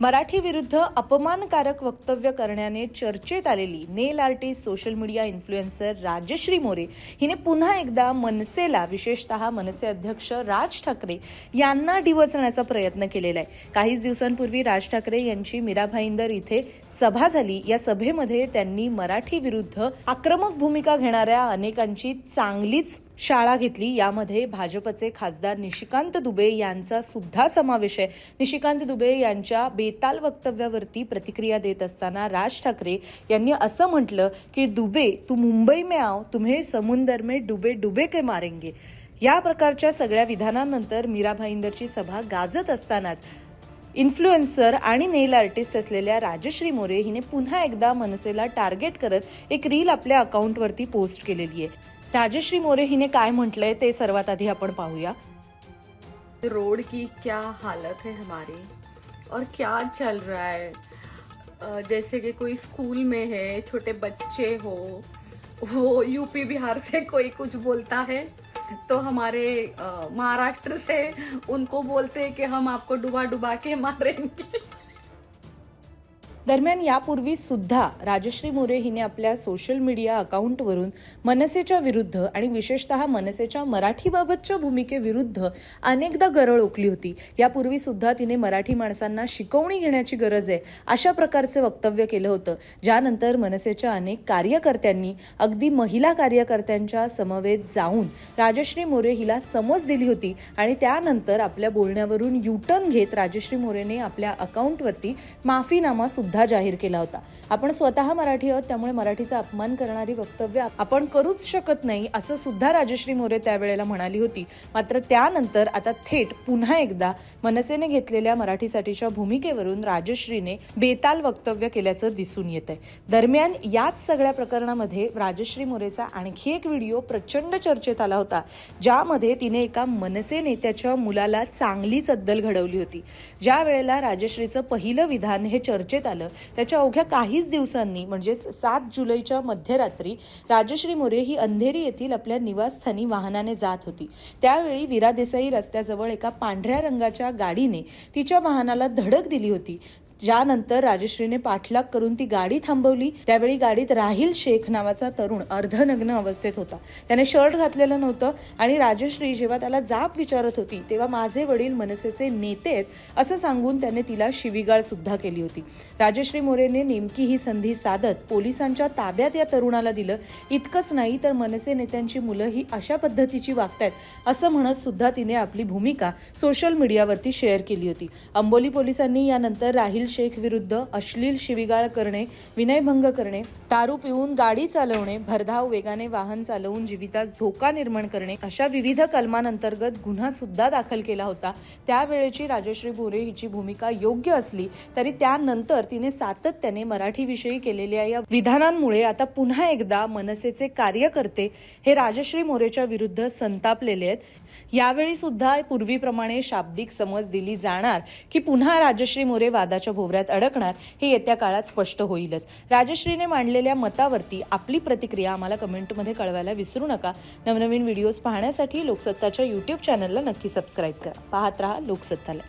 मराठी विरुद्ध अपमानकारक वक्तव्य करण्याने चर्चेत आलेली nail artist social media influencer Rajshree More हिने पुन्हा एकदा मनसेला विशेषतः मनसे अध्यक्ष राज ठाकरे यांना डिवचण्याचा प्रयत्न केलेला आहे. काहीच दिवसांपूर्वी राज ठाकरे यांची मीरा भाईंदर इथे सभा झाली. या सभेमध्ये त्यांनी मराठी विरुद्ध आक्रमक भूमिका घेणाऱ्या अनेकांची चांगलीच शाळा घेतली. यामध्ये भाजपचे खासदार निशिकांत दुबे यांचा सुद्धा समावेश आहे. निशिकांत दुबे यांच्या बेताल वक्तव्यावरती प्रतिक्रिया देत असताना राज ठाकरे यांनी असं म्हटलं की दुबे तू मुंबई में आओ तुम्हे समुंदर में डुबे डुबे के मारेंगे. या प्रकारच्या सगळ्या विधानानंतर मीरा भाईंदरची सभा गाजत असतानाच इन्फ्लुएन्सर आणि नेल आर्टिस्ट असलेल्या राजश्री मोरे हिने पुन्हा एकदा मनसेला टार्गेट करत एक रील आपल्या अकाउंटवरती पोस्ट केलेली आहे. राजश्री मोरे हिने काय म्हटलंय ते सर्वात आधी आपण पाहूया. रोड की क्या हालत है हमारी? और क्या चल रहा है? जैसे कि कोई स्कूल में है छोटे बच्चे हो वो यूपी बिहार से कोई कुछ बोलता है? तो हमारे महाराष्ट्र से उनको बोलते हैं कि हम आपको डुबा डुबा के मारेंगे। दरम्यान यापूर्वी सुद्धा राजश्री मोरे हिने आपल्या सोशल मीडिया अकाउंटवरून मनसेच्या विरुद्ध आणि विशेषतः मनसेच्या मराठीबाबतच्या भूमिकेविरुद्ध अनेकदा गरळ ओकली होती. यापूर्वी सुद्धा तिने मराठी माणसांना शिकवणी घेण्याची गरज आहे अशा प्रकारचे वक्तव्य केलं होतं. ज्यानंतर मनसेच्या अनेक कार्यकर्त्यांनी अगदी महिला कार्यकर्त्यांच्या समवेत जाऊन राजश्री मोरे हिला समज दिली होती आणि त्यानंतर आपल्या बोलण्यावरून युटर्न घेत राजश्री मोरेने आपल्या अकाउंटवरती माफीनामा सुद्धा जाहीर केला होता. आपण स्वतः मराठी आहोत त्यामुळे मराठीचा अपमान करणारी वक्तव्य आपण करूच शकत नाही असं सुद्धा राजश्री मोरे त्यावेळेला म्हणाली होती. मात्र त्यानंतर आता थेट पुन्हा एकदा मनसेने घेतलेल्या मराठीसाठीच्या भूमिकेवरून राजश्रीने बेताल वक्तव्य केल्याचं दिसून येत आहे दरम्यान याच सगळ्या प्रकरणामध्ये राजश्री मोरेचा आणखी एक व्हिडिओ प्रचंड चर्चेत आला होता ज्यामध्ये तिने एका मनसे नेत्याच्या मुलाला चांगलीच अद्दल घडवली होती. ज्या वेळेला राजश्रीचं पहिलं विधान हे चर्चेत आलं त्याच्या अवघ्या काहीच दिवसांनी म्हणजेच सात जुलैच्या मध्यरात्री राजश्री मोरे ही अंधेरी येथील आपल्या निवासस्थानी वाहनाने जात होती. त्यावेळी विरा देसाई रस्त्याजवळ एका पांढऱ्या रंगाच्या गाडीने तिच्या वाहनाला धडक दिली होती. ज्यानंतर राजश्रीने पाठलाग करून ती गाडी थांबवली. त्यावेळी गाडीत राहील शेख नावाचा तरुण अर्धनग्न अवस्थेत होता. त्याने शर्ट घातलेलं नव्हतं आणि राजश्री जेव्हा त्याला जाप विचारत होती तेव्हा माझे वडील मनसेचे नेते आहेत असं सांगून त्याने तिला शिवीगाळ सुद्धा केली होती. राजश्री मोरेने नेमकी ही संधी साधत पोलिसांच्या ताब्यात या तरुणाला दिलं. इतकंच नाही तर मनसे नेत्यांची मुलं ही अशा पद्धतीची वागतायत असं म्हणत सुद्धा तिने आपली भूमिका सोशल मीडियावरती शेअर केली होती. अंबोली पोलिसांनी यानंतर राहील शेख विरुद्ध अश्लील शिवीगाळ करणे विनयभंग करणे दारू पिऊन गाडी चालवणे भरधाव वेगाने वाहन चालवून जीवितास धोका निर्माण करणे अशा विविध कलमांअंतर्गत गुन्हा सुद्धा दाखल केला होता. त्यावेळेची राजश्री भोरे हिची भूमिका योग्य असली तरी त्यानंतर तिने सातत्याने मराठीविषयी केलेल्या या विधानांमुळे आता पुन्हा एकदा मनसेचे कार्यकर्ते हे राजश्री मोरेच्या विरुद्ध संतापलेले आहेत. यावेळी सुद्धा पूर्वीप्रमाणे शाब्दिक समज दिली जाणार की पुन्हा राजश्री मोरे वादाच्या भोवऱ्यात अडकणार हे येत्या काळात स्पष्ट होईलच. राजश्रीने मांडलेल्या मतावरती आपली प्रतिक्रिया आम्हाला कमेंटमध्ये कळवायला विसरू नका. नवनवीन व्हिडिओज पाहण्यासाठी लोकसत्ताच्या यूट्यूब चॅनलला नक्की सबस्क्राईब करा. पाहत रहा लोकसत्ताला.